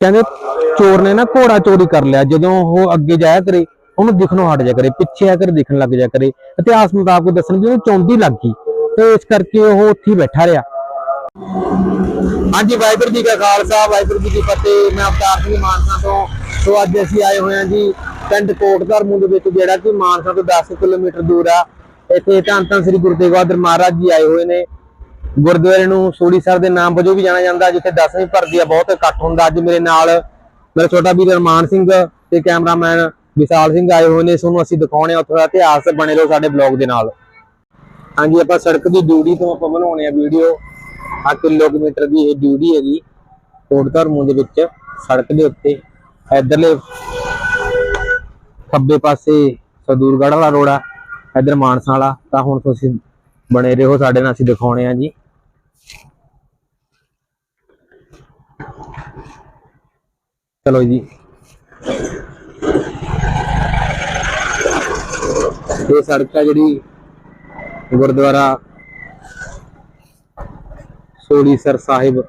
ਕਹਿੰਦੇ ਚੋਰ ਨੇ ਨਾ ਘੋੜਾ ਚੋਰੀ ਕਰ ਲਿਆ, ਜਦੋਂ ਉਹ ਅੱਗੇ ਜਾਇਆ ਕਰੇ, ਉਹਨੂੰ ਦਿਖਣੋਂ ਹਟ ਜਾ ਕਰੇ, ਪਿੱਛੇ ਆ ਕੇ ਦਿਖਣ ਲੱਗ ਜਾ ਕਰੇ। ਇਤਿਹਾਸ ਮੁਤਾਬਕ ਦੱਸਣ ਵੀ ਉਹਨੂੰ ਚੌਂਦੀ ਲੱਗ ਗਈ ਤੇ ਇਸ ਕਰਕੇ ਉਹ ਉੱਥੇ ਬੈਠਾ ਰਿਹਾ। ਹਾਂਜੀ, ਵਾਹਿਗੁਰੂ ਜੀ ਕਾ ਖਾਲਸਾ, ਵਾਹਿਗੁਰੂ ਜੀ ਕੀ ਫਤਿਹ। ਮੈਂ ਅਵਤਾਰ ਸਿੰਘ ਮਾਨਸਾ ਤੋਂ, ਸੋ ਅੱਜ ਅਸੀਂ ਆਏ ਹੋਏ ਹਾਂ ਜੀ ਪਿੰਡ ਕੋਟ ਧਰਮੂ ਦੇ ਵਿੱਚ, ਜਿਹੜਾ ਕਿ ਮਾਨਸਾ ਤੋਂ 10 ਕਿਲੋਮੀਟਰ ਦੂਰ ਆ। ਇੱਥੇ ਧੰਨ ਧੰਨ ਸ੍ਰੀ ਗੁਰੂ ਤੇਗ ਬਹਾਦਰ ਮਹਾਰਾਜ ਜੀ ਆਏ ਹੋਏ ਨੇ। ਗੁਰਦੁਆਰੇ ਨੂੰ ਸੂੜੀਸਰ ਦੇ ਨਾਮ ਵਜੋਂ ਵੀ ਜਾਣਿਆ ਜਾਂਦਾ, ਜਿੱਥੇ ਦਸਵੀਂ ਭਰਦੀ ਆ ਬਹੁਤ ਇਕੱਠ ਹੁੰਦਾ। ਅੱਜ ਮੇਰੇ ਨਾਲ ਮੇਰਾ ਛੋਟਾ ਵੀਰ ਅਰਮਾਨ ਸਿੰਘ ਤੇ ਕੈਮਰਾਮੈਨ ਵਿਸ਼ਾਲ ਸਿੰਘ ਆਏ ਹੋਏ ਨੇ ਤੁਹਾਨੂੰ ਅਸੀਂ ਦਿਖਾਉਣੇ ਆ ਉੱਥੋਂ ਦਾ ਇਤਿਹਾਸ ਬਣੇ ਰਹੋ ਸਾਡੇ ਬਲੌਗ ਦੇ ਨਾਲ। ਹਾਂਜੀ, ਆਪਾਂ ਸੜਕ ਦੀ ਡਿਊਟੀ ਤੋਂ ਆਪਾਂ ਬਣਾਉਣੇ ਆ ਵੀਡੀਓ। ਆ ਕਿਲੋਮੀਟਰ ਦੀ ਇਹ ਡਿਊਟੀ ਹੈਗੀ ਕੋਟ ਧਰਮੂ ਦੇ ਵਿੱਚ, ਸੜਕ ਦੇ ਉੱਤੇ, ਇਧਰਲੇ ਖੱਬੇ ਪਾਸੇ ਸਦੂਰਗੜ੍ਹ ਵਾਲਾ ਰੋਡ ਆ ਇਧਰ ਮਾਨਸਾ ਵਾਲਾ, ਤਾਂ ਹੁਣ ਤੁਸੀਂ ਬਣੇ ਰਹੋ, ਸਾਡੇ ਨਾਲ ਅਸੀਂ ਦਿਖਾਉਣੇ ਆ ਜੀ। ਚਲੋ ਜੀ। ਇਹ ਸੜਕ ਆ ਜਿਹੜੀ ਗੁਰਦੁਆਰਾ ਸੋੜੀਸਰ ਸਾਹਿਬ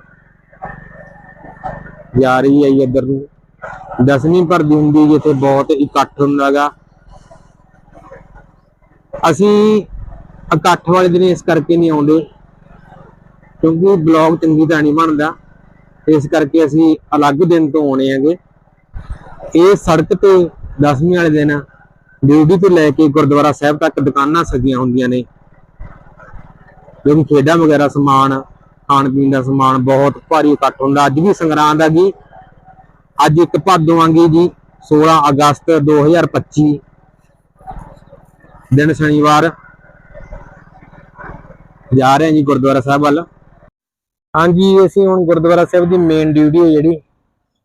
ਜਾ ਰਹੀ ਹੈ ਜੀ ਇੱਧਰ ਨੂੰ। ਦਸਵੀਂ ਭਰਦੀ ਹੁੰਦੀ ਜਿੱਥੇ ਬਹੁਤ ਇਕੱਠ ਹੁੰਦਾਗਾ ਅਸੀਂ ਇਕੱਠ ਵਾਲੇ ਦਿਨ ਇਸ ਕਰਕੇ ਨਹੀਂ ਆਉਂਦੇ, ਕਿਉਂਕਿ ਬਲੌਗ ਚੰਗੀ ਤਾਂ ਨਹੀਂ ਬਣਦਾ। ਇਸ ਕਰਕੇ ਅਸੀਂ ਅਲੱਗ ਦਿਨ ਤੋਂ ਆਉਣੇ ਹੈਗੇ। ਇਹ ਸੜਕ ਤੇ ਦਸਵੀਂ ਵਾਲੇ ਦਿਨ ਡਿਊਟੀ ਤੋਂ ਲੈ ਕੇ ਗੁਰਦੁਆਰਾ ਸਾਹਿਬ ਤੱਕ ਦੁਕਾਨਾਂ ਸਜੀਆਂ ਹੁੰਦੀਆਂ ਨੇ। ਜੋ ਕਿ ਖੇਡਾਂ ਵਗੈਰਾ ਸਮਾਨ, ਖਾਣ ਪੀਣ ਦਾ ਸਮਾਨ ਬਹੁਤ ਭਾਰੀ ਇਕੱਠ ਹੁੰਦਾ। ਅੱਜ ਵੀ ਸੰਗਰਾਂਦ ਹੈਗੀ ਅੱਜ ਇੱਕ ਭਾਦੋਂ ਆਂਗੀ ਜੀ 16 ਅਗਸਤ 2025 ਦਿਨ ਸ਼ਨੀਵਾਰ ਜਾ ਰਹੇ ਹਾਂ ਜੀ ਗੁਰਦੁਆਰਾ ਸਾਹਿਬ ਵੱਲ। ਹਾਂਜੀ, ਅਸੀਂ ਹੁਣ ਗੁਰਦੁਆਰਾ ਸਾਹਿਬ ਦੀ ਮੇਨ ਡਿਊਟੀ ਹੈ ਜਿਹੜੀ।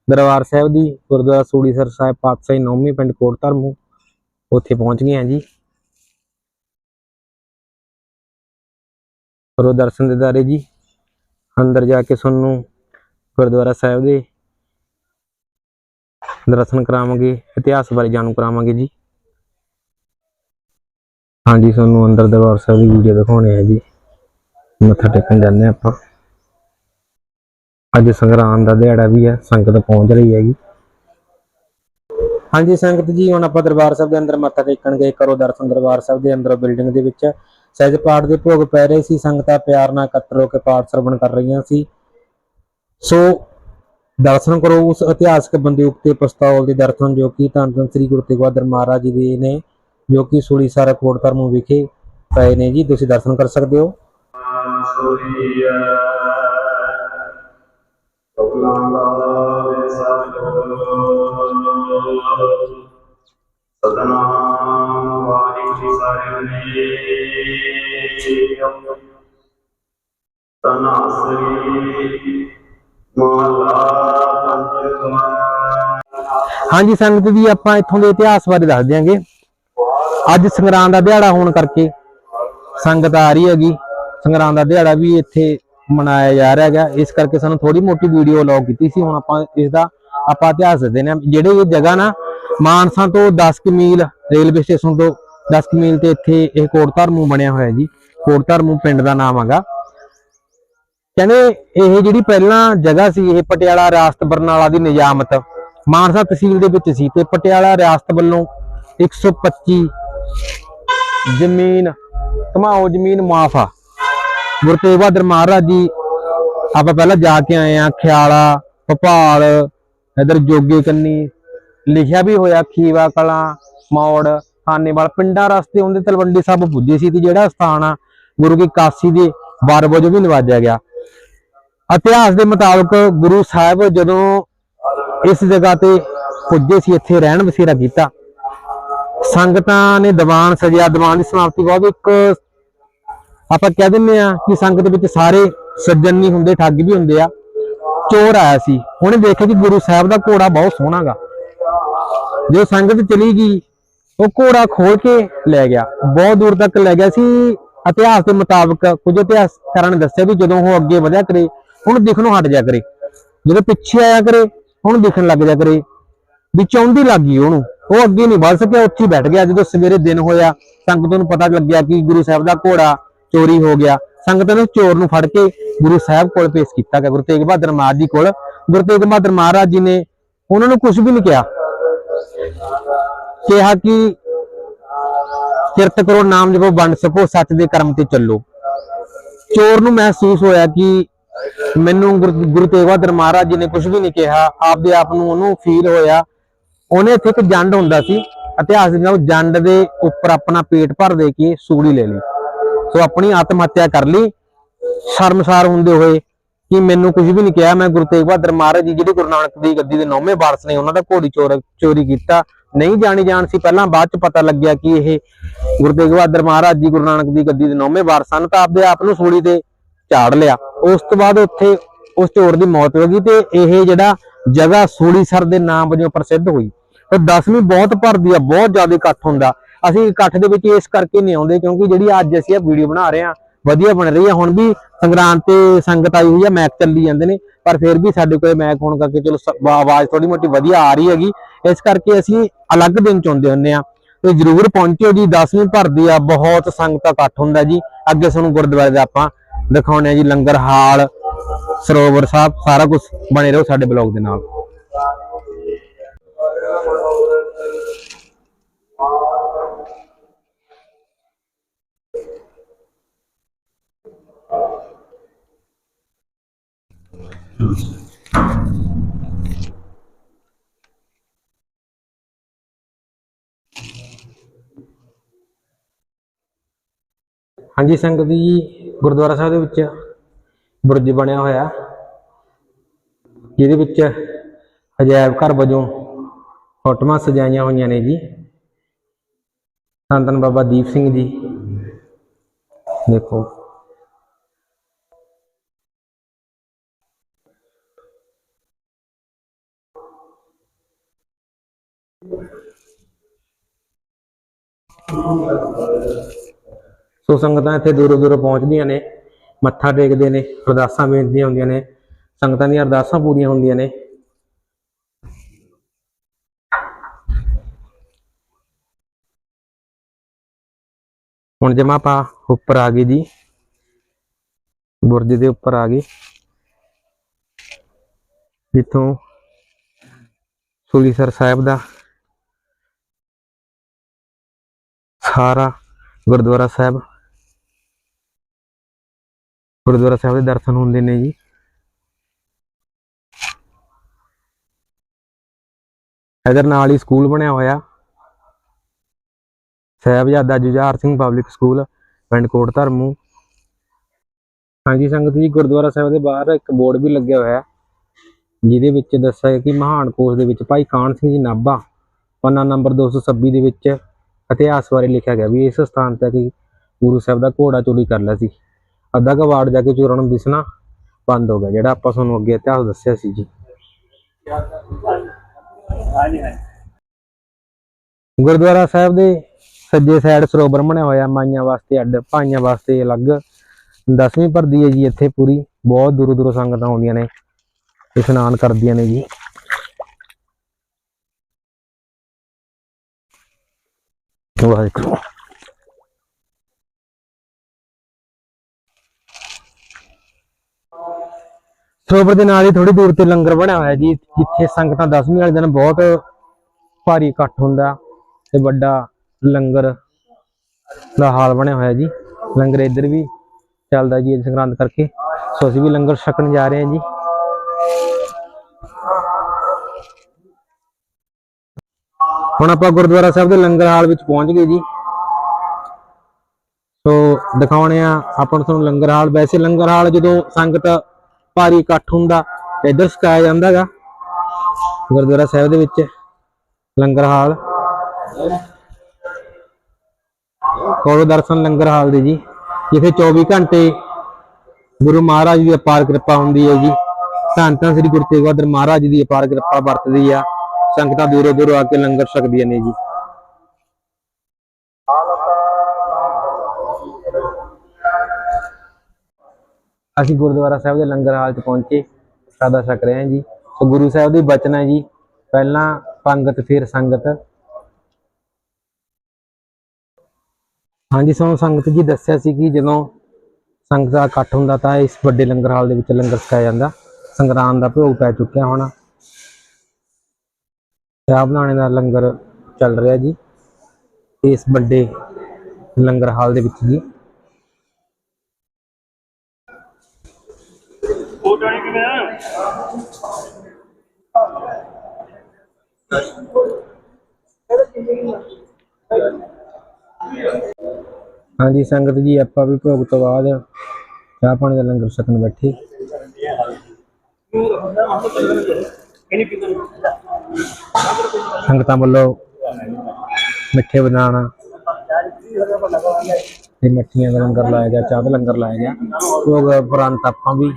ਦਰਬਾਰ ਸਾਹਿਬ ਦੀ, ਗੁਰਦੁਆਰਾ ਸੂੜੀਸਰ ਸਾਹਿਬ ਪਾਤਸ਼ਾਹੀ ਨੌਵੀਂ ਪਿੰਡ ਕੋਟ ਧਰਮੂ ਉੱਥੇ ਪਹੁੰਚ ਗਏ ਹਾਂ ਜੀ। ਕਰੋ ਦਰਸ਼ਨ ਦਿਦਾਰੇ ਜੀ, ਅੰਦਰ ਜਾ ਕੇ ਤੁਹਾਨੂੰ ਗੁਰਦੁਆਰਾ ਸਾਹਿਬ ਦੇ ਦਰਸ਼ਨ ਕਰਾਵਾਂਗੇ, ਇਤਿਹਾਸ ਬਾਰੇ ਜਾਣੂ ਕਰਾਵਾਂਗੇ ਜੀ। ਹਾਂਜੀ, ਤੁਹਾਨੂੰ ਅੰਦਰ ਦਰਬਾਰ ਸਾਹਿਬ ਦੀ ਵੀਡੀਓ ਦਿਖਾਉਣੇ ਆ ਜੀ। ਮੱਥਾ ਟੇਕਣ ਜਾਂਦੇ ਹਾਂ ਆਪਾਂ। ਅੱਜ ਸੰਗਰਾਂਦ ਦਾ ਦਿਹਾੜਾ ਵੀ ਹੈ, ਸੰਗਤ ਪਹੁੰਚ ਰਹੀ ਹੈਗੀ। ਹਾਂਜੀ ਸੰਗਤ ਜੀ, ਹੁਣ ਆਪਾਂ ਦਰਬਾਰ ਸਾਹਿਬ ਦੇ ਅੰਦਰ ਮੱਥਾ ਟੇਕਣ ਗਏ ਕਰੋ ਦਰਸ਼ਨ ਦਰਬਾਰ ਸਾਹਿਬ ਦੇ ਅੰਦਰ ਬਿਲਡਿੰਗ ਦੇ ਵਿੱਚ। ਸਹਿਜ ਪਾਠ ਦੇ ਭੋਗ ਪੈ ਰਹੇ ਸੀ, ਸੰਗਤਾਂ ਪਿਆਰ ਨਾਲ ਇਕੱਤਰ ਹੋ ਕੇ ਪਾਠ ਸਰਵਣ ਕਰ ਰਹੀਆਂ ਸੀ। ਸੋ ਦਰਸ਼ਨ ਕਰੋ, ਉਸ ਇਤਿਹਾਸਕ ਬੰਦੂਕ ਤੇ ਪਿਸਤੌਲ ਦੇ ਦਰਸ਼ਨ ਜੋ ਕਿ ਧੰਨ ਧੰਨ ਸ੍ਰੀ ਗੁਰੂ ਤੇਗ ਬਹਾਦਰ ਮਹਾਰਾਜ ਜੀ ਦੇ ਨੇ, ਜੋ ਕਿ ਸੂਲੀ ਸਾਰਾ ਕੋਟ ਵਿਖੇ ਪਏ ਨੇ ਜੀ, ਤੁਸੀਂ ਦਰਸ਼ਨ ਕਰ ਸਕਦੇ ਹੋ। ਸੋਹੀਐ ਸਤਨਾਮ ਦਾ ਸਤਨਾਮ ਵਾਹਿਗੁਰੂ ਸਾਹਿਬ ਜੀ ਤਨਾਸਰੀ ਮਹਲਾ ਪੰਜਵਾ ਹਾਂਜੀ ਸੰਗਤ ਜੀ, ਆਪਾਂ ਇੱਥੋਂ ਦੇ ਇਤਿਹਾਸ ਬਾਰੇ ਦੱਸ ਦਿਆਂਗੇ। ਅੱਜ ਸੰਗਰਾਂਦ ਦਾ ਦਿਹਾੜਾ ਹੋਣ ਕਰਕੇ ਸੰਗਤ ਆ ਰਹੀ ਹੈਗੀ। ਸੰਗਰਾਂਦ ਦਾ ਦਿਹਾੜਾ ਵੀ ਇੱਥੇ ਮਨਾਇਆ ਜਾ ਰਿਹਾ ਹੈਗਾ। ਇਸ ਕਰਕੇ ਸਾਨੂੰ ਥੋੜੀ ਮੋਟੀ ਵੀਡੀਓ ਲੌਗ ਕੀਤੀ ਸੀ। ਹੁਣ ਆਪਾਂ ਇਸ ਦਾ ਆਪਾਂ ਇਤਿਹਾਸ ਦੱਸਦੇ ਜਿਹੜੇ ਇਹ ਜਗ੍ਹਾ ਨਾ, ਮਾਨਸਾ ਤੋਂ 10 ਕਿ ਮੀਲ ਰੇਲਵੇ ਸਟੇਸ਼ਨ ਤੋਂ 10 ਕਿ ਮੀਲ ਤੇ ਇੱਥੇ ਇਹ ਕੋਟ ਧਰਮੂ ਬਣਿਆ ਹੋਇਆ ਜੀ। ਕੋਟ ਧਰਮੂ ਪਿੰਡ ਦਾ ਨਾਮ ਹੈਗਾ। ਕਹਿੰਦੇ ਇਹ ਜਿਹੜੀ ਪਹਿਲਾਂ ਜਗ੍ਹਾ ਸੀ, ਇਹ ਪਟਿਆਲਾ ਰਿਆਸਤ ਬਰਨਾਲਾ ਦੀ ਨਿਜ਼ਾਮਤ। ਮਾਨਸਾ ਤਹਿਸੀਲ ਦੇ ਵਿੱਚ ਸੀ ਤੇ ਪਟਿਆਲਾ ਰਿਆਸਤ ਵੱਲੋਂ 125 ਜ਼ਮੀਨ ਧਮਾਓ ਜ਼ਮੀਨ ਮਾਫ ਆ ਗੁਰੂ ਤੇਗ ਬਹਾਦਰ ਮਹਾਰਾਜ ਜੀ, ਆਪਾਂ ਪਹਿਲਾਂ ਜਾ ਕੇ ਆਏ ਆ ਖਿਆਲਾ, ਭੋਪਾਲ, ਇਧਰ ਜੋਗੇ ਕੰਨੀ, ਲਿਖਿਆ ਵੀ ਹੋਇਆ ਖੀਵਾ ਕਲਾਂ, ਮੌੜ, ਖਾਨੇਵਾਲ, ਪਿੰਡਾਂ ਰਸਤੇ ਹੁੰਦੇ ਤਲਵੰਡੀ ਸਾਹਿਬ ਪੁੱਜੇ ਸੀ ਤੇ ਜਿਹੜਾ ਸਥਾਨ ਆ, ਗੁਰੂ ਕੀ ਕਾਸੀ ਦੇ ਵਾਰ ਵਜੋਂ ਵੀ ਨਿਵਾਜਿਆ ਗਿਆ। ਇਤਿਹਾਸ ਦੇ ਮੁਤਾਬਕ ਗੁਰੂ ਸਾਹਿਬ ਜਦੋਂ ਇਸ ਜਗ੍ਹਾ ਤੇ ਪੁੱਜੇ ਸੀ, ਇੱਥੇ ਰਹਿਣ ਬਸੇਰਾ ਕੀਤਾ। ਸੰਗਤਾਂ ਨੇ ਦੀਵਾਨ ਸਜਿਆ, ਦੀਵਾਨ ਦੀ ਸਮਾਪਤੀ ਬਾਅਦ ਇੱਕ ਆਪਾਂ ਕਹਿ ਦਿੰਦੇ ਆ ਕਿ ਸੰਗਤ ਵਿੱਚ ਸਾਰੇ ਸੱਜਣ ਨਹੀਂ ਹੁੰਦੇ, ਠੱਗ ਵੀ ਹੁੰਦੇ ਆ। ਚੋਰ ਆਇਆ ਸੀ। ਉਹਨੇ ਦੇਖਿਆ ਕਿ ਗੁਰੂ ਸਾਹਿਬ ਦਾ ਘੋੜਾ ਬਹੁਤ ਸੋਹਣਾਗਾ। ਜੋ ਸੰਗਤ ਚਲੀ ਗਈ, ਉਹ ਘੋੜਾ ਖੋਲ ਕੇ ਲੈ ਗਿਆ। ਬਹੁਤ ਦੂਰ ਤੱਕ ਲੈ ਗਿਆ ਸੀ। ਇਤਿਹਾਸ ਦੇ ਮੁਤਾਬਕ ਕੁਝ ਇਤਿਹਾਸਕਾਰਾਂ ਨੇ ਦੱਸਿਆ ਵੀ ਜਦੋਂ ਉਹ ਅੱਗੇ ਵਧਿਆ ਕਰੇ ਉਹਨੂੰ ਦਿਖਣੋਂ ਹਟ ਜਾ ਕਰੇ। ਜਦੋਂ ਪਿੱਛੇ ਆਇਆ ਕਰੇ, ਹੁਣ ਦਿਖਣ ਲੱਗ ਜਾ ਕਰੇ। ਵੀ ਚੌਂਦੀ ਲੱਗ ਗਈ ਉਹਨੂੰ। ਉਹ ਅੱਗੇ ਨਹੀਂ ਵੱਧ ਸਕਿਆ, ਉੱਥੇ ਬੈਠ ਗਿਆ। ਜਦੋਂ ਸਵੇਰੇ ਦਿਨ ਹੋਇਆ, ਸੰਗਤ ਨੂੰ ਪਤਾ ਲੱਗਿਆ ਕਿ ਗੁਰੂ ਸਾਹਿਬ ਦਾ ਘੋੜਾ ਚੋਰੀ ਹੋ ਗਿਆ। ਸੰਗਤ ਨੇ ਚੋਰ ਨੂੰ ਫੜ ਕੇ ਗੁਰੂ ਸਾਹਿਬ ਕੋਲ ਪੇਸ਼ ਕੀਤਾ ਗਿਆ। ਗੁਰੂ ਤੇਗ ਬਹਾਦਰ ਮਹਾਰਾਜ ਜੀ ਕੋਲ। ਗੁਰੂ ਤੇਗ ਬਹਾਦਰ ਮਹਾਰਾਜ ਜੀ ਨੇ ਉਹਨਾਂ ਨੂੰ ਕੁਝ ਵੀ ਨਹੀਂ ਕਿਹਾ। ਕਿਹਾ ਕਿ ਕਿਰਤ ਕਰੋ, ਨਾਮ ਜਪੋ, ਵੰਡ ਸਕੋ, ਸੱਚ ਦੇ ਕਰਮ ਤੇ ਚੱਲੋ। ਚੋਰ ਨੂੰ ਮਹਿਸੂਸ ਹੋਇਆ ਕਿ ਮੈਨੂੰ ਗੁਰੂ ਤੇਗ ਬਹਾਦਰ ਮਹਾਰਾਜ ਜੀ ਨੇ ਕੁਝ ਵੀ ਨਹੀਂ ਕਿਹਾ। ਆਪਦੇ ਆਪ ਨੂੰ ਉਹਨੂੰ ਫੀਲ ਹੋਇਆ। ਉਹਨੇ ਇੱਥੇ ਇੱਕ ਜੰਡ ਹੁੰਦਾ ਸੀ। ਇਤਿਹਾਸ ਦੇ ਨਾਲ ਜੰਡ ਦੇ ਉੱਪਰ ਆਪਣਾ ਪੇਟ ਭਰ ਦੇ ਕੇ ਸੂੜੀ ਲੈ ਲਈ। ਸੋ ਆਪਣੀ ਆਤਮ ਹੱਤਿਆ ਕਰ ਲਈ। ਸ਼ਰਮਸਾਰ ਹੁੰਦੇ ਹੋਏ ਕਿ ਮੈਨੂੰ ਕੁਝ ਵੀ ਨਹੀਂ ਕਿਹਾ। ਮੈਂ ਗੁਰੂ ਤੇਗ ਬਹਾਦਰ ਮਹਾਰਾਜ ਜੀ, ਜਿਹੜੇ ਗੁਰੂ ਨਾਨਕ ਦੀ ਗੱਦੀ ਦੇ ਨੌਵੇਂ ਵਾਰਸ ਨੇ, ਉਹਨਾਂ ਦਾ ਘੋੜੀ ਚੋਰ, ਚੋਰੀ ਕੀਤਾ। ਨਹੀਂ ਜਾਣੀ ਜਾਣ ਸੀ। ਪਹਿਲਾਂ ਬਾਅਦ ਚ ਪਤਾ ਲੱਗਿਆ ਕਿ ਇਹ ਗੁਰੂ ਤੇਗ ਬਹਾਦਰ ਮਹਾਰਾਜ ਜੀ ਗੁਰੂ ਨਾਨਕ ਦੀ ਗੱਦੀ ਦੇ ਨੌਵੇਂ ਵਾਰਸ ਹਨ ਤਾਂ ਆਪਦੇ ਆਪ ਨੂੰ ਸੂਲੀ ਤੇ ਝਾੜ ਲਿਆ। ਉਸ ਤੋਂ ਬਾਅਦ ਉੱਥੇ ਉਸ ਚੋਰ ਦੀ ਮੌਤ ਹੋ ਗਈ ਤੇ ਇਹ ਜਿਹੜਾ ਜਗ੍ਹਾ ਸੂਲੀਸਰ ਦੇ ਨਾਮ ਵਜੋਂ ਪ੍ਰਸਿੱਧ ਹੋਈ। ਤੇ ਦਸਵੀਂ ਬਹੁਤ ਭਰਦੀ ਆ, ਬਹੁਤ ਜ਼ਿਆਦਾ ਇਕੱਠ ਹੁੰਦਾ। ਅਸੀਂ ਇਕੱਠ ਦੇ ਵਿੱਚ ਇਸ ਕਰਕੇ ਨਹੀਂ ਆਉਂਦੇ ਕਿਉਂਕਿ ਜਿਹੜੀ ਅੱਜ ਅਸੀਂ ਇਹ ਵੀਡੀਓ ਬਣਾ ਰਹੇ ਆ ਵਧੀਆ ਬਣ ਰਹੀ ਆ ਹੁਣ ਵੀ ਸੰਗਰਾਂਦ ਤੇ ਸੰਗਤ ਆਈ ਹੋਈ ਆ ਮੈਕ ਚੱਲੀ ਜਾਂਦੇ ਨੇ, ਪਰ ਫਿਰ ਵੀ ਸਾਡੇ ਕੋਲ ਮੈਕ ਹੋਣ ਕਰਕੇ ਚਲੋ ਆਵਾਜ਼ ਥੋੜੀ ਮੋਟੀ ਵਧੀਆ ਆ ਰਹੀ ਹੈਗੀ। ਇਸ ਕਰਕੇ ਅਸੀਂ ਅਲੱਗ ਦਿਨ ਚੁਣਦੇ ਹੁੰਨੇ ਆ ਤੇ ਜਰੂਰ ਪਹੁੰਚਿਓ ਜੀ 10ਵੀਂ ਭਰਦੀ ਆ, ਬਹੁਤ ਸੰਗਤ ਇਕੱਠ ਹੁੰਦਾ ਜੀ। ਅੱਗੇ ਤੁਹਾਨੂੰ ਗੁਰਦੁਆਰੇ ਦਾ ਆਪਾਂ ਦਿਖਾਉਣੇ ਆ ਜੀ, ਲੰਗਰ ਹਾਲ, ਸਰੋਵਰ ਸਾਹਿਬ, ਸਾਰਾ ਕੁਝ ਬਣੇ ਰਹੋ ਸਾਡੇ ਬਲੌਗ ਦੇ ਨਾਲ। ਹਾਂਜੀ, ਸੰਗਤ ਜੀ, ਗੁਰਦੁਆਰਾ ਸਾਹਿਬ ਦੇ ਵਿੱਚ ਬੁਰਜ ਬਣਿਆ ਹੋਇਆ। ਜਿਹਦੇ ਵਿੱਚ ਅਜਾਇਬ ਘਰ ਵਜੋਂ ਫੋਟੋਆਂ ਸਜਾਈਆਂ ਹੋਈਆਂ ਨੇ ਜੀ। ਧੰਨ ਬਾਬਾ ਦੀਪ ਸਿੰਘ ਜੀ। ਦੇਖੋ। ਸੋ ਸੰਗਤਾਂ ਇੱਥੇ ਦੂਰੋਂ ਦੂਰੋਂ ਪਹੁੰਚਦੀਆਂ ਨੇ, ਮੱਥਾ ਟੇਕਦੇ ਨੇ, ਅਰਦਾਸਾਂ ਬੇਨਤੀਆਂ ਹੁੰਦੀਆਂ ਨੇ, ਸੰਗਤਾਂ ਦੀਆਂ ਅਰਦਾਸਾਂ ਪੂਰੀਆਂ ਹੁੰਦੀਆਂ ਨੇ। ਹੁਣ ਜਮਾ ਆਪਾਂ ਉੱਪਰ ਆ ਗਏ ਜੀ। ਬੁਰਜ ਦੇ ਉੱਪਰ ਆ ਗਏ ਜਿੱਥੋਂ ਸੁਲੀਸਰ ਸਾਹਿਬ ਦਾ ਸਾਰਾ ਗੁਰਦੁਆਰਾ ਸਾਹਿਬ ਗੁਰਦੁਆਰਾ ਸਾਹਿਬ ਦੇ ਦਰਸ਼ਨ ਹੁੰਦੇ ਨੇ ਜੀ। ਇਧਰ ਨਾਲ ਹੀ ਸਕੂਲ ਬਣਿਆ ਹੋਇਆ। ਸਾਹਿਬਜ਼ਾਦਾ ਜੁਝਾਰ ਸਿੰਘ ਪਬਲਿਕ ਸਕੂਲ ਪਿੰਡ ਕੋਟ ਧਰਮੂ। ਹਾਂਜੀ, ਸੰਗਤ ਜੀ, ਗੁਰਦੁਆਰਾ ਸਾਹਿਬ ਦੇ ਬਾਹਰ ਇੱਕ ਬੋਰਡ ਵੀ ਲੱਗਿਆ ਹੋਇਆ। ਜਿਹਦੇ ਵਿੱਚ ਦੱਸਿਆ ਹੈ ਕਿ ਮਹਾਨ ਕੋਸ਼ ਦੇ ਵਿੱਚ ਭਾਈ ਕਾਨ ਸਿੰਘ ਜੀ ਨਾਭਾ, ਪੰਨਾ ਨੰਬਰ 226 ਦੇ ਵਿੱਚ ਇਤਿਹਾਸ ਬਾਰੇ ਲਿਖਿਆ ਗਿਆ ਵੀ ਇਸ ਸਥਾਨ ਤੇ ਕਿ ਗੁਰੂ ਸਾਹਿਬ ਦਾ ਘੋੜਾ ਚੋਰੀ ਕਰ ਲਿਆ ਸੀ। ਅੱਧਾ ਕੁ ਜਾ ਕੇ ਚੋਰਾਂ ਨੂੰ ਦਿਸਣਾ ਬੰਦ ਹੋ ਗਿਆ, ਜਿਹੜਾ ਆਪਾਂ ਤੁਹਾਨੂੰ ਅੱਗੇ ਇਤਿਹਾਸ ਦੱਸਿਆ ਸੀ ਜੀ। ਗੁਰਦੁਆਰਾ ਸਾਹਿਬ ਦੇ ਸੱਜੇ ਸਾਈਡ ਸਰੋਵਰ ਬਣਿਆ ਹੋਇਆ, ਮਾਈਆਂ ਵਾਸਤੇ ਅੱਡ, ਭਾਈਆਂ ਵਾਸਤੇ ਅਲੱਗ। ਦਸਵੀਂ ਭਰਦੀ ਹੈ ਜੀ ਇੱਥੇ ਪੂਰੀ। ਬਹੁਤ ਦੂਰੋਂ ਦੂਰੋਂ ਸੰਗਤਾਂ ਆਉਂਦੀਆਂ ਨੇ, ਇਸ਼ਨਾਨ ਕਰਦੀਆਂ ਨੇ ਜੀ। ਵਾਹਿਗੁਰੂ। ਸਰੋਵਰ ਦੇ ਨਾਲ ਹੀ ਥੋੜੀ ਦੂਰ ਤੇ ਲੰਗਰ ਬਣਿਆ ਹੋਇਆ ਜੀ, ਜਿੱਥੇ ਸੰਗਤਾਂ ਦਸਵੀਂ ਵਾਲੇ ਦਿਨ ਬਹੁਤ ਭਾਰੀ ਇਕੱਠ ਹੁੰਦਾ ਤੇ ਵੱਡਾ ਲੰਗਰ ਦਾ ਹਾਲ ਬਣਿਆ ਹੋਇਆ ਜੀ। ਲੰਗਰ ਇੱਧਰ ਵੀ ਚੱਲਦਾ ਜੀ ਸੰਗਰਾਂਦ ਕਰਕੇ। ਸੋ ਅਸੀਂ ਵੀ ਲੰਗਰ ਛਕਣ ਜਾ ਰਹੇ ਹਾਂ ਜੀ। ਹੁਣ ਆਪਾਂ ਗੁਰਦੁਆਰਾ ਸਾਹਿਬ ਦੇ ਲੰਗਰ ਹਾਲ ਵਿੱਚ ਪਹੁੰਚ ਗਏ ਜੀ। ਸੋ ਦਿਖਾਉਣੇ ਆ ਆਪਾਂ ਨੂੰ ਤੁਹਾਨੂੰ ਲੰਗਰ ਹਾਲ। ਵੈਸੇ ਲੰਗਰ ਹਾਲ ਜਦੋਂ ਸੰਗਤ ਭਾਰੀ ਇਕੱਠ ਹੁੰਦਾ, ਤੇ ਇੱਧਰ ਸਿਖਾਇਆ ਜਾਂਦਾਗਾ ਗੁਰਦੁਆਰਾ ਸਾਹਿਬ ਦੇ ਵਿੱਚ ਲੰਗਰ ਹਾਲ। ਕਰੋ ਦਰਸ਼ਨ ਲੰਗਰ ਹਾਲ ਦੇ ਜੀ, ਜਿੱਥੇ 24 ਘੰਟੇ ਗੁਰੂ ਮਹਾਰਾਜ ਦੀ ਅਪਾਰ ਕਿਰਪਾ ਹੁੰਦੀ ਹੈ ਜੀ। ਧੰਨ ਧੰਨ ਸ੍ਰੀ ਗੁਰੂ ਤੇਗ ਬਹਾਦਰ ਮਹਾਰਾਜ ਦੀ ਅਪਾਰ ਕਿਰਪਾ ਵਰਤਦੀ ਆ, ਸੰਗਤਾਂ ਦੂਰੋਂ ਦੂਰੋਂ ਆ ਕੇ ਲੰਗਰ ਛਕਦੀਆਂ ਨੇ ਜੀ। ਅਸੀਂ ਗੁਰਦੁਆਰਾ ਸਾਹਿਬ ਦੇ ਲੰਗਰ ਹਾਲ 'ਚ ਪਹੁੰਚੇ, ਸਾਦਾ ਛਕ ਰਹੇ ਹਾਂ ਜੀ। ਸੋ ਗੁਰੂ ਸਾਹਿਬ ਦੀ ਬਚਨ ਹੈ ਜੀ, ਪਹਿਲਾਂ ਪੰਗਤ, ਫਿਰ ਸੰਗਤ। ਹਾਂਜੀ ਸਾਨੂੰ ਸੰਗਤ ਜੀ ਦੱਸਿਆ ਸੀ ਕਿ ਜਦੋਂ ਸੰਗਤ ਦਾ ਇਕੱਠ ਹੁੰਦਾ ਤਾਂ ਇਸ ਵੱਡੇ ਲੰਗਰ ਹਾਲ ਦੇ ਵਿੱਚ ਲੰਗਰ ਛਕਾਇਆ ਜਾਂਦਾ। ਸੰਗਰਾਮ ਦਾ ਭੋਗ ਪੈ ਚੁੱਕਿਆ ਹੋਣਾ। ਚਾਹ ਬਣਾਉਣੇ ਦਾ ਲੰਗਰ ਚੱਲ ਰਿਹਾ ਜੀ, ਇਸ ਵੱਡੇ ਲੰਗਰ ਹਾਲ ਦੇ ਵਿੱਚ ਜੀ। ਹਾਂਜੀ, ਸੰਗਤ ਜੀ, ਆਪਾਂ ਵੀ ਭੋਗ ਤੋਂ ਬਾਅਦ ਚਾਹ ਪਾਣੀ ਦਾ ਲੰਗਰ ਛਕਣ ਬੈਠੇ। ਸੰਗਤਾਂ ਵੱਲੋਂ ਮਿੱਠੇ ਬਨਾਨਾ ਤੇ ਮੱਠੀਆਂ ਦਾ ਲੰਗਰ ਲਾਇਆ ਗਿਆ, ਚਾਹ ਦਾ ਲੰਗਰ ਲਾਇਆ ਗਿਆ। ਭੋਗ ਉਪਰੰਤ ਆਪਾਂ ਵੀ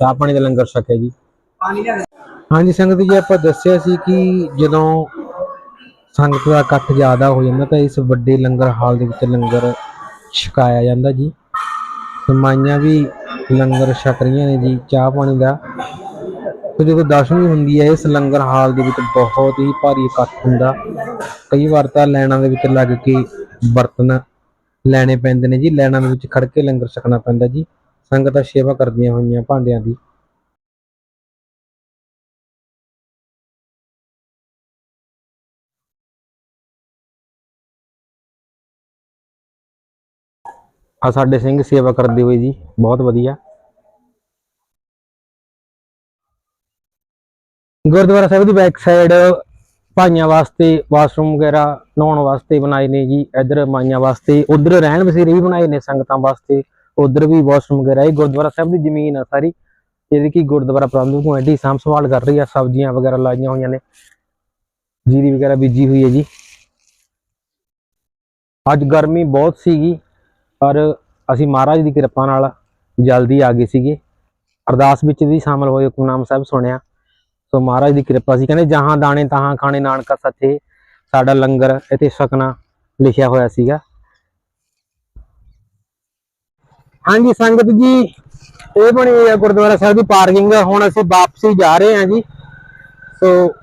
ਚਾਹ ਪਾਣੀ ਦਾ ਲੰਗਰ ਛਕਿਆ ਜੀ। ਹਾਂਜੀ, ਸੰਗਤ ਜੀ, ਆਪਾਂ ਦੱਸਿਆ ਸੀ ਕਿ ਜਦੋਂ ਸੰਗਤ ਦਾ ਇਕੱਠ ਜ਼ਿਆਦਾ ਹੋ ਜਾਂਦਾ ਤਾਂ ਇਸ ਵੱਡੇ ਲੰਗਰ ਹਾਲ ਦੇ ਵਿੱਚ ਲੰਗਰ ਛਕਾਇਆ ਜਾਂਦਾ ਜੀ। ਤੇ ਮਾਈਆਂ ਵੀ ਲੰਗਰ ਛਕ ਰਹੀਆਂ ਨੇ ਜੀ, ਚਾਹ ਪਾਣੀ ਦਾ। ਤੇ ਜਦੋਂ ਦਸ਼ਮੀ ਹੁੰਦੀ ਹੈ, ਇਸ ਲੰਗਰ ਹਾਲ ਦੇ ਵਿੱਚ ਬਹੁਤ ਹੀ ਭਾਰੀ ਇਕੱਠ ਹੁੰਦਾ। ਕਈ ਵਾਰ ਤਾਂ ਲਾਈਨਾਂ ਦੇ ਵਿੱਚ ਲੱਗ ਕੇ ਬਰਤਨ ਲੈਣੇ ਪੈਂਦੇ ਨੇ ਜੀ ਲਾਈਨਾਂ ਦੇ ਵਿੱਚ ਖੜ ਕੇ ਲੰਗਰ ਛਕਣਾ ਪੈਂਦਾ ਜੀ। ਸੰਗਤਾਂ ਸੇਵਾ ਕਰਦੀਆਂ ਹੋਈਆਂ ਭਾਂਡਿਆਂ ਦੀ। ਆ ਸਾਡੇ ਸਿੰਘ ਸੇਵਾ ਕਰਦੇ ਹੋਏ ਜੀ, ਬਹੁਤ ਵਧੀਆ। ਗੁਰਦੁਆਰਾ ਸਾਹਿਬ ਦੀ ਬੈਕ ਸਾਈਡ ਭਾਈਆਂ ਵਾਸਤੇ ਵਾਸ਼ਰੂਮ ਵਗੈਰਾ ਨਹਾਉਣ ਵਾਸਤੇ ਬਣਾਏ ਨੇ ਜੀ, ਇੱਧਰ ਮਾਈਆਂ ਵਾਸਤੇ, ਉਧਰ ਰਹਿਣ ਵਸੇਰੇ ਵੀ ਬਣਾਏ ਨੇ ਸੰਗਤਾਂ ਵਾਸਤੇ, ਉਧਰ ਵੀ ਵਾਸ਼ਰੂਮ ਵਗੈਰਾ, ਇਹ ਗੁਰਦੁਆਰਾ ਸਾਹਿਬ ਦੀ ਜ਼ਮੀਨ ਆ ਸਾਰੀ। ਜਿਹੜੀ ਕਿ ਗੁਰਦੁਆਰਾ ਪ੍ਰਬੰਧਕ ਕਮੇਟੀ ਸਾਂਭ ਸੰਭਾਲ ਕਰ ਰਹੀ ਆ, ਸਬਜ਼ੀਆਂ ਵਗੈਰਾ ਲਾਈਆਂ ਹੋਈਆਂ ਨੇ, ਜੀਰੀ ਵਗੈਰਾ ਬੀਜੀ ਹੋਈ ਹੈ ਜੀ। ਅੱਜ ਗਰਮੀ ਬਹੁਤ ਸੀਗੀ ਪਰ ਅਸੀਂ ਮਹਾਰਾਜ ਦੀ ਕਿਰਪਾ ਨਾਲ ਜਲਦੀ ਆ ਗਏ ਸੀਗੇ। ਅਰਦਾਸ ਵਿੱਚ ਵੀ ਸ਼ਾਮਲ ਹੋਏ ਹੁਕਮਨਾਮ ਸਾਹਿਬ ਸੁਣਿਆ। ਸੋ ਮਹਾਰਾਜ ਦੀ ਕਿਰਪਾ ਸੀ। ਕਹਿੰਦੇ ਜਹਾਂ ਦਾਣੇ ਤਹਾਂ ਖਾਣੇ, ਨਾਨਕਾ ਸੱਚੇ ਸਾਡਾ ਲੰਗਰ ਇੱਥੇ ਛਕਣਾ ਲਿਖਿਆ ਹੋਇਆ ਸੀਗਾ। ਹਾਂਜੀ ਸੰਗਤ ਜੀ, ਇਹ ਬਣੀ ਹੋਈ ਹੈ ਗੁਰਦੁਆਰਾ ਸਾਹਿਬ ਦੀ ਪਾਰਕਿੰਗ। ਹੁਣ ਅਸੀਂ ਵਾਪਸੀ ਜਾ ਰਹੇ ਹਾਂ ਜੀ। ਸੋ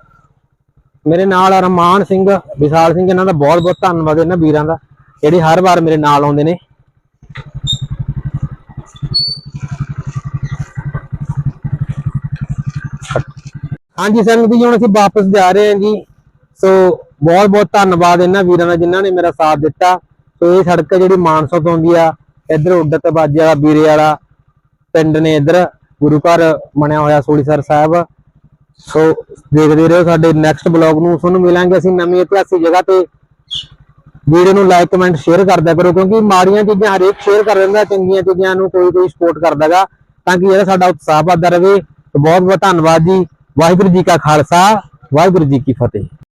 ਮੇਰੇ ਨਾਲ ਰਮਾਨ ਸਿੰਘ, ਵਿਸ਼ਾਲ ਸਿੰਘ, ਇਹਨਾਂ ਦਾ ਬਹੁਤ ਬਹੁਤ ਧੰਨਵਾਦ ਇਹਨਾਂ ਵੀਰਾਂ ਦਾ। ਜਿਹੜੇ ਹਰ ਵਾਰ ਮੇਰੇ ਨਾਲ ਆਉਂਦੇ ਨੇ। ਹਾਂਜੀ ਸੰਗਤ ਜੀ ਹੁਣ ਅਸੀਂ ਵਾਪਸ ਜਾ ਰਹੇ ਹਾਂ ਜੀ। ਸੋ ਬਹੁਤ ਬਹੁਤ ਧੰਨਵਾਦ ਇਹਨਾਂ ਵੀਰਾਂ ਦਾ ਜਿਨ੍ਹਾਂ ਨੇ ਮੇਰਾ ਸਾਥ ਦਿੱਤਾ। ਸੋ ਇਹ ਸੜਕ ਜਿਹੜੀ ਮਾਨਸਾ ਤੋਂ ਆਉਂਦੀ ਆ, ਇੱਧਰ ਉੱਡਤ ਬਾਜੇ ਵਾਲਾ ਵੀਰੇ ਵਾਲਾ ਪਿੰਡ ਨੇ ਇੱਧਰ ਗੁਰੂ ਘਰ ਬਣਿਆ ਹੋਇਆ ਸੋਲੀਸਰ ਸਾਹਿਬ। ਸੋ ਦੇਖਦੇ ਰਹੋ ਸਾਡੇ ਨੈਕਸਟ ਬਲੌਗ ਨੂੰ। ਤੁਹਾਨੂੰ ਮਿਲਾਂਗੇ ਅਸੀਂ ਨਵੀਂ ਇਤਿਹਾਸਿਕ ਜਗ੍ਹਾ ਤੇ। ਵੀਡੀਓ ਨੂੰ ਲਾਈਕ ਕਮੈਂਟ ਸ਼ੇਅਰ ਕਰਦਾ ਕਰੋ, ਕਿਉਂਕਿ ਮਾੜੀਆਂ ਚੀਜ਼ਾਂ ਹਰੇਕ ਸ਼ੇਅਰ ਕਰ ਦਿੰਦਾ, ਚੰਗੀਆਂ ਚੀਜ਼ਾਂ ਨੂੰ ਕੋਈ ਕੋਈ ਸਪੋਰਟ ਕਰਦਾਗਾ ਤਾਂ ਕਿ ਜਿਹੜਾ ਸਾਡਾ ਉਤਸ਼ਾਹ ਵੱਧਦਾ ਰਹੇ। ਬਹੁਤ ਬਹੁਤ ਧੰਨਵਾਦ ਜੀ। ਵਾਹਿਗੁਰੂ ਜੀ ਕਾ ਖਾਲਸਾ, ਵਾਹਿਗੁਰੂ ਜੀ ਕੀ ਫਤਿਹ।